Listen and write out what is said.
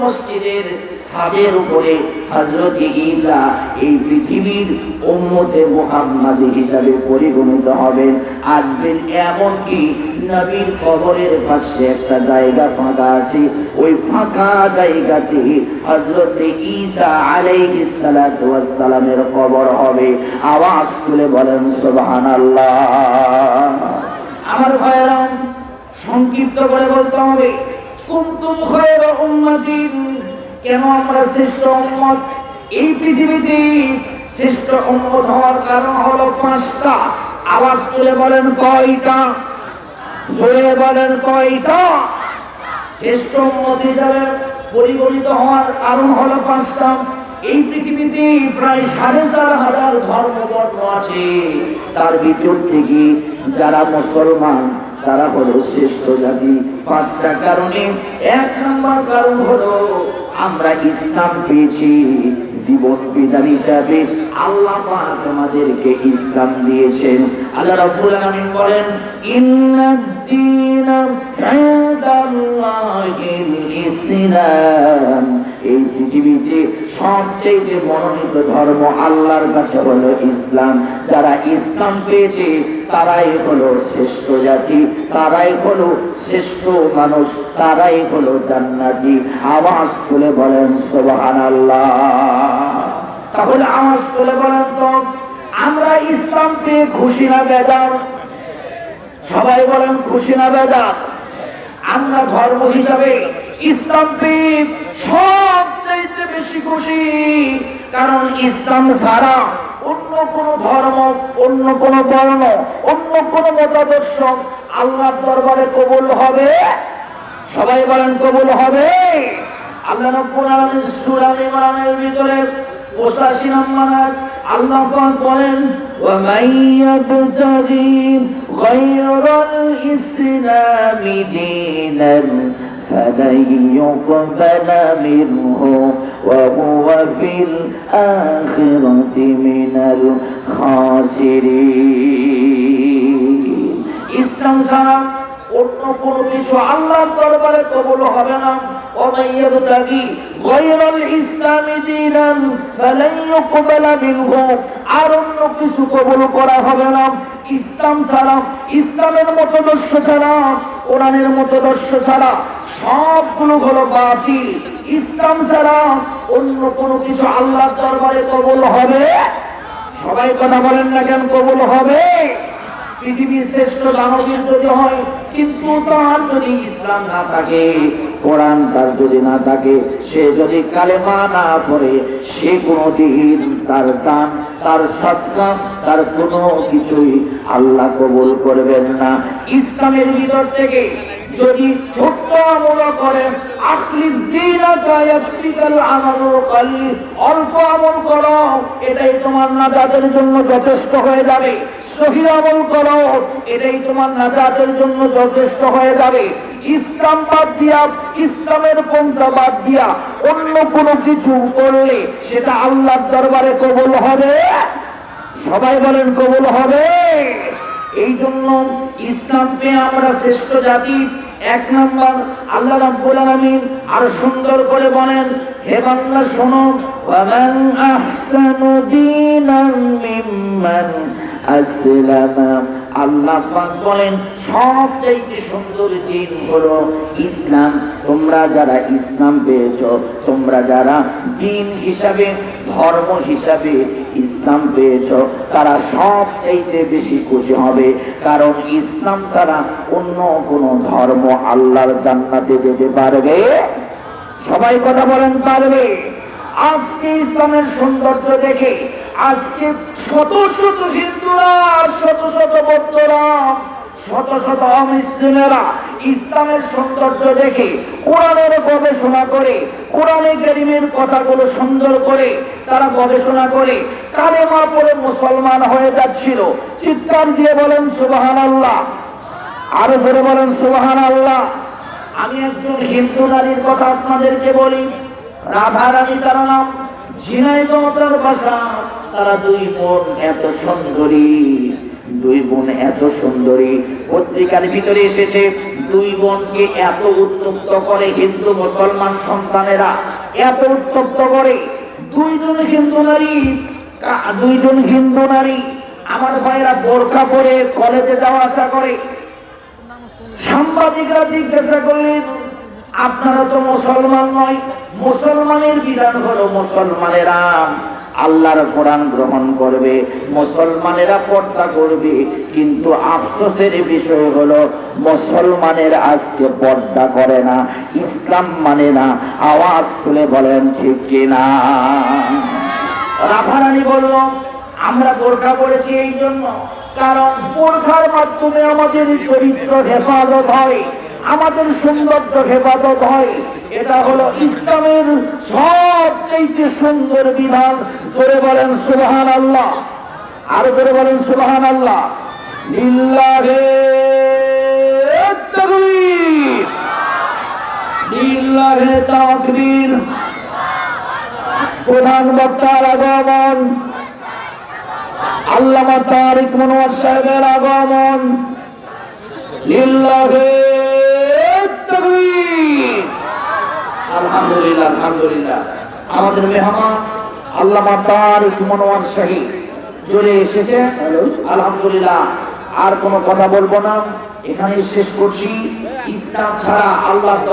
মসজিদের ছাদের উপরে হজরত ঈসা এই পৃথিবীর উম্মতে মুহাম্মাদ হিসাবে পরিগণিত হবেন। আসবেন এমনকি নবীর কবরের পাশে একটা জায়গা ফাঁকা আছে। ওই ফাঁকা জায়গাতে হজরত ঈসা আলাইহিস সালাতু ওয়াস সালামের কবর হবে। আওয়াজ তুলে বলেন, সুবহানাল্লাহ। আমার ভাইয়েরা, সংক্ষিপ্ত করে বলতে হবে কুমতুম খয়র উম্মাতিন? কেন আমরা শ্রেষ্ঠ উম্মত? এই পৃথিবীতে শ্রেষ্ঠ উম্মত হওয়ার কারণ হলো পাঁচটা। আওয়াজ তুলে বলেন কয়টা? জোরে বলেন কয়টা? শ্রেষ্ঠ উম্মত হিসাবে পরিগণিত হওয়ার কারণ হলো পাঁচটা। এই পৃথিবীতে প্রায় সাড়ে চার হাজার ধর্মবর্ণ আছে। তার ভিতর থেকে যারা মুসলমান তারা হলো শ্রেষ্ঠ জাতি। পাঁচটা কারণে, এক নম্বর কারণ হলো আমরা ইসলাম পেয়েছি জীবন বিধান হিসাবে। আল্লাহ পাক আমাদেরকে ইসলাম দিয়েছেন। আল্লাহ রাব্বুল আলামিন বলেন ইনদাল্লাহিল ইসলাম। পৃথিবীতে সবচেয়ে মনোনীত ধর্ম আল্লাহর কাছে হলো ইসলাম। যারা ইসলাম পেয়েছে, তারাই হলো শ্রেষ্ঠ জাতি, তারাই হলো শ্রেষ্ঠ মানুষ, তারাই হলো জান্নাতি। আওয়াজ তুলে বলেন, সুবহানাল্লাহ। তাহলে আওয়াজ তুলে বলেন তো, আমরা ইসলাম পেয়ে খুশি না বেজার? সবাই বলেন, খুশি না বেজার? আমরা ধর্ম হিসাবে ইসলাম পেয়ে সবচাইতে বেশি খুশি। কারণ ইসলাম ছাড়া অন্য কোন ধর্ম, অন্য কোন বর্ণ, অন্য কোন মতাদর্শ আল্লাহর দরবারে কবুল হবে? সবাই বলেন কবুল হবে। আল্লাহ ভিতরে 85 নম্বর আল্লাহ বলেন فلن يقبل منه وهو في الآخرة من الخاسرين ইসলাম ছাড়া অন্য কোনো কিছু আল্লাহর দরবারে কবুল হবে না ومن يبتغي غير الإسلام دينا فلن يقبل منه আর অন্য কিছু কবুল করা হবে না ইসলাম ছাড়া ইসলামের মতদর্শ ছাড়া কোরআনের মতদর্শ ছাড়া সবগুলো হলো বাতিল ইসলাম ছাড়া অন্য কোনো কিছু আল্লাহর দরবারে কবল হবে? সবাই কথা বলেন না কেন কবল হবে? পৃথিবীর শ্রেষ্ঠ দানবীর যদি হয়, কিন্তু তার যদি ইসলাম না থাকে, কোরআন তার যদি না থাকে, সে যদি কালেমা না পড়ে, সে কোনোদিন তার দান, তার সৎকা তার কোনো কিছুই আল্লাহ কবুল করবেন না। ইসলামের ভিতর থেকে যদি ছোট্ট আমল অল্প আমল করো, এটাই তোমার জন্য যথেষ্ট হয়ে যাবে। আমল করো, এটাই তোমার জন্য যথেষ্ট হয়ে যাবে। ইসলাম বাদ দিয়া, ইসলামের পন্থা বাদ দিয়া অন্য কোনো কিছু করলে সেটা আল্লাহর দরবারে কবুল হবে? সবাই বলেন, কবুল হবে? এই জন্য ইসলাম পেয়ে আমরা শ্রেষ্ঠ জাতি এক নম্বর আল্লাহ রাব্বুল আলামিন আর সুন্দর করে বলেন, হে বান্দা, শোনো, ওয়ামান আহসানু দীনান মিম্মান আসলামা আল্লাহ পাক বলেন, সবচাইতে সুন্দর দিন হলো ইসলাম। তোমরা যারা ইসলাম পেয়েছ, তোমরা যারা দিন হিসাবে, ধর্ম হিসাবে ইসলাম পেয়েছ, তারা সবচাইতে বেশি খুশি হবে। কারণ ইসলাম ছাড়া অন্য কোনো ধর্ম আল্লাহর জান্নাতে যেতে পারবে? সবাই কথা বলেন, পারবে? আজকে ইসলামের সৌন্দর্য দেখে আজকে শত শত হিন্দুরা, শত শত বৌদ্ধরা, শত শত অমুসলিমেরা ইসলামের সৌন্দর্য দেখে কোরআনের গবেষণা করে, কোরআনে গরিমের কথাগুলো সুন্দর করে তারা গবেষণা করে কালেমা পড়ে মুসলমান হয়ে যাচ্ছিল। চিৎকার দিয়ে বলেন সুবাহান আল্লাহ আরও ধরে বলেন সুবাহান আল্লাহ আমি একজন হিন্দু নারীর কথা আপনাদেরকে বলি রাধা রানী তার নাম ঝিনাইদহ তার ভাষা। তারা দুই বোন এত সুন্দরী, দুই বোন এত সুন্দরী। পত্রিকার ভিতরে এসেছে, দুই বোনকে এত উত্তপ্ত করে হিন্দু মুসলমান সন্তানেরা, এত উত্তপ্ত করে। দুইজন হিন্দু নারী দুইজন হিন্দু নারী। আমার ভাইরা বোরখা পরে কলেজে যাওয়া আসা করে। সাংবাদিকরা জিজ্ঞাসা করলেন আপনারা তো মুসলমান নয়। মুসলমানের বিধান হলো মুসলমানেরা আল্লাহর কোরআন গ্রহণ করবে, মুসলমানেরা পর্দা করবে। কিন্তু আফসোসের বিষয় হলো মুসলমানের আজকে পর্দা করে না, ইসলাম মানে না। আওয়াজ তুলে বলেন, ঠিক কিনা রাফারানি বলল, আমরা বোরখা পড়েছি এই জন্য। কারণ বোরখার মাধ্যমে আমাদের চরিত্র হেফাজত হয়। আমাদের সৌন্দর্য হেফাজত হয়। এটা হলো ইসলামের সবচেয়ে সুন্দর বিধান। করে বলেন সুবহান আল্লাহ আর করে বলেন সুবহান আল্লাহ লিল্লাহে তাকবীর। লিল্লাহে প্রধান বক্তার আগমন। আল্লামা তারিক মনোয়ার সাহেবের আগমন। লিল্লাহে তাকবীর আলহামদুলিল্লাহ আলহামদুলিল্লাহ। আমাদের মেহমান আল্লামা তারিক মনোয়ার শাহী চলে এসেছে। আলহামদুলিল্লাহ, আর কোনো কথা বলব না। এখানে শেষ করছি। ইসলাম ছাড়া আল্লাহ